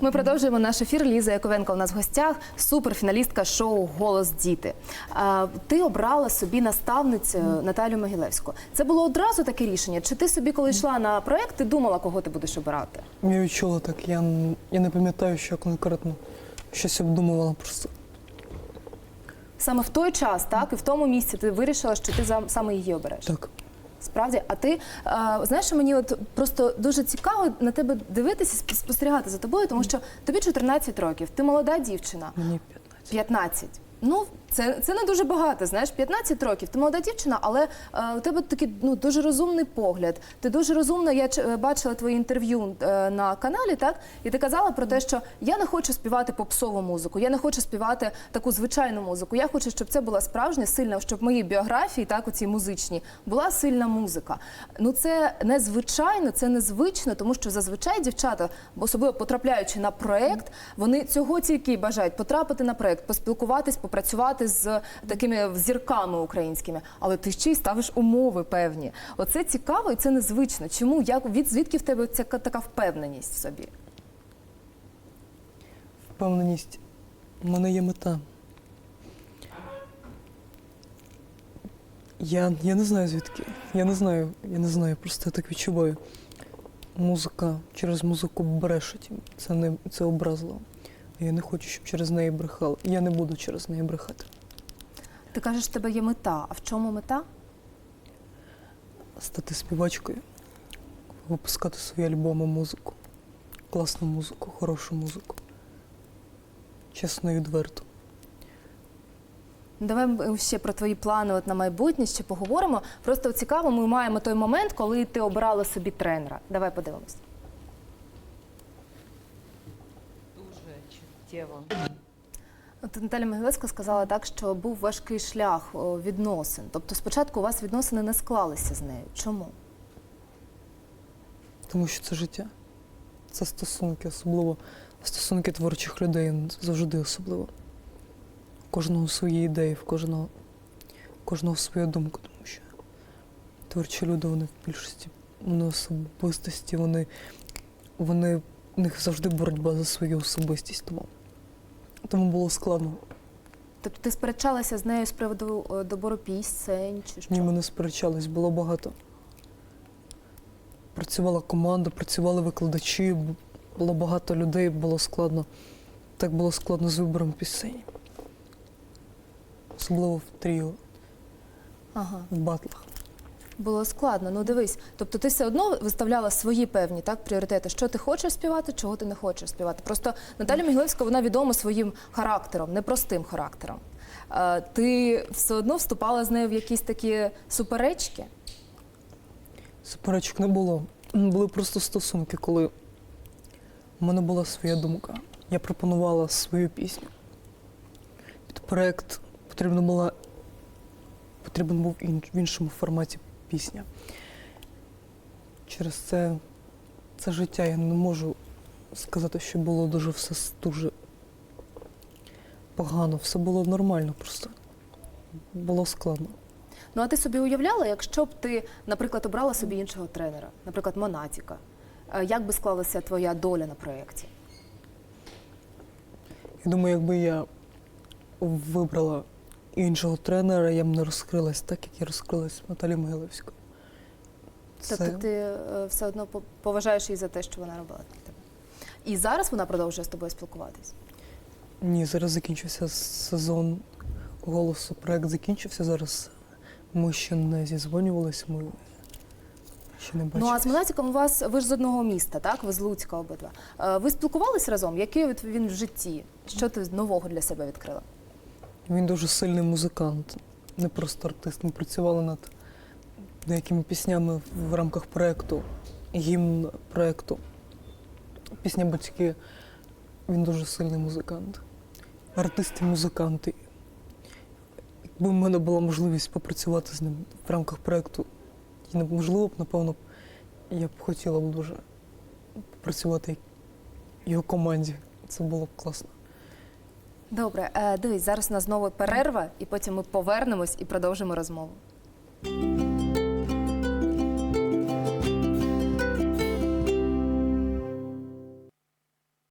Ми продовжуємо наш ефір. Ліза Яковенко у нас в гостях, суперфіналістка шоу Голос діти. А, ти обрала собі наставницю Наталю Могилевську. Це було одразу таке рішення? Чи ти собі, коли йшла на проект, ти думала, кого ти будеш обирати? Я відчула так. Я, я не пам'ятаю, що конкретно щось обдумувала просто. Саме в той час, так, і в тому місці ти вирішила, що ти саме її обереш. Так. Справді, а ти е, знаєш, мені от просто дуже цікаво на тебе дивитися, спостерігати за тобою, тому що тобі 14 років, ти молода дівчина. Мені 15. 15. Ну, це, це не дуже багато. Знаєш, 15 років. Ти молода дівчина, але е, у тебе такий ну дуже розумний погляд. Ти дуже розумна. Я ч- е, бачила твої інтерв'ю е, на каналі, так і ти казала про те, що я не хочу співати попсову музику, я не хочу співати таку звичайну музику. Я хочу, щоб це була справжня сильна, щоб в моїй біографії, так у цій музичній, була сильна музика. Ну це незвичайно, це незвично, тому що зазвичай дівчата, особливо потрапляючи на проект, вони цього тільки бажають потрапити на проект, поспілкуватись, попрацювати з такими зірками українськими. Але ти ще й ставиш умови певні. Оце цікаво і це незвично. Чому? Як від звідки в тебе ця така впевненість в собі? Впевненість. У мене є мета. Я, я не знаю звідки. Я не знаю, я не знаю, просто я так відчуваю. Музика через музику брешуть. Це не це образливо. Я не хочу, щоб через неї брехали. Я не буду через неї брехати. Ти кажеш, в тебе є мета. А в чому мета? Стати співачкою, випускати свої альбоми, музику. Класну музику, хорошу музику. Чесно і відверто. Давай ще про твої плани от на майбутнє ще поговоримо. Просто цікаво, ми маємо той момент, коли ти обрала собі тренера. Давай подивимось. дуже чуттєво. От Наталя Могилевська сказала так, що був важкий шлях відносин. Тобто спочатку у вас відносини не склалися з нею. Чому? Тому що це життя. Це стосунки, особливо стосунки творчих людей завжди особливо. У кожного свої ідеї, в кожного, у кожного своя думка, тому що творчі люди, вони в більшості, вони особистості, вони, вони, у них завжди боротьба за свою особистість. Тому, тому було складно. Тобто ти сперечалася з нею з приводу е, добору пісень чи що? Ні, ми не сперечались, було багато. Працювала команда, працювали викладачі, було багато людей, було складно. Так було складно з вибором пісень. Особливо в тріо, Ага. в батлах. Було складно. Ну дивись, тобто ти все одно виставляла свої певні так пріоритети, що ти хочеш співати, чого ти не хочеш співати. Просто Наталя Мігилевська вона відома своїм характером, непростим характером. Е, Ти все одно вступала з нею в якісь такі суперечки. Суперечок не було. Були просто стосунки, коли в мене була своя думка. Я пропонувала свою пісню. Під проект потрібна була потрібен був в іншому форматі пісня. Через це це життя я не можу сказати, що було дуже все дуже погано. Все було нормально просто. Було складно. Ну а ти собі уявляла, якщо б ти, наприклад, обрала собі іншого тренера, наприклад, Монатіка, е, як би склалася твоя доля на проєкті? Я думаю, якби я вибрала іншого тренера, я б не розкрилась так, як я розкрилась Наталі Могилевською. Це Тобто ти е, все одно поважаєш її за те, що вона робила для тебе. І зараз вона продовжує з тобою спілкуватись. ні, зараз закінчився сезон голосу. Проект закінчився. Зараз ми ще не зізвонювалися, ми ще не бачили. Ну а з Монатіком у вас ви ж з одного міста, так? Ви з Луцька обидва. Е, Ви спілкувались разом? Який він в житті? Що ти нового для себе відкрила? Він дуже сильний музикант, не просто артист. Ми працювали над деякими піснями в рамках проєкту, гімн проєкту. Пісня батьки. Він дуже сильний музикант. Артист і музикант. І Якби в мене була можливість попрацювати з ним в рамках проєкту, і можливо б, напевно, я б хотіла б дуже попрацювати його команді. Це було б класно. Добре, е, дивись, зараз у нас знову перерва, і потім ми повернемось і продовжимо розмову.